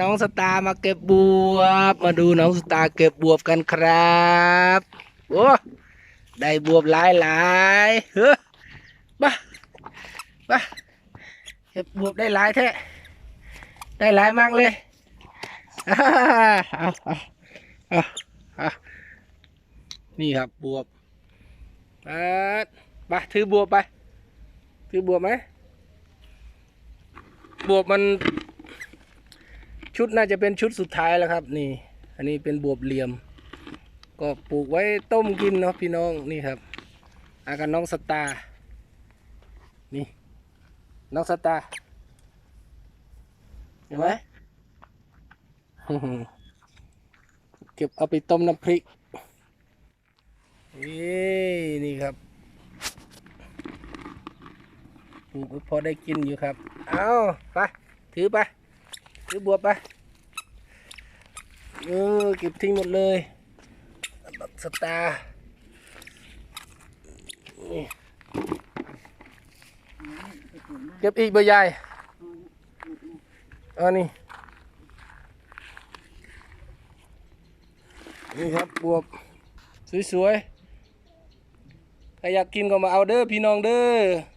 น้องสตามาเก็บบวบ มาดูน้องสตาเก็บบวบกันครับโอ้ได้บวบหลายหลายเฮ้ยบ้าบ้าเก็บบวบได้หลายแท้ได้หลายมากเลยอ่าเอาเอาเอาเอานี่ครับบวบอ่าไปถือบวบไป ถือบวบไหมบวบมัน ชุดน่าจะเป็นชุดสุดท้ายแล้วครับ นี่ อันนี้เป็นบวบเหลี่ยม ก็ปลูกไว้ต้มกินเนาะพี่น้องนี่ครับ อากับน้องสตาร์นี่ น้องสตาร์เห็นไหมเก็บเอาไปต้มน้ำพริกนี่นี่ครับปลูกพอได้กินอยู่ครับ เอาไปถือไป ถือบวบไปเออเก็บทิ้งหมดเลยบักสตาร์เก็บอีกใบใหญ่อันนี้นี่ครับบวบสวยๆใครอยากกินก็มาเอาเด้อพี่น้องเด้อ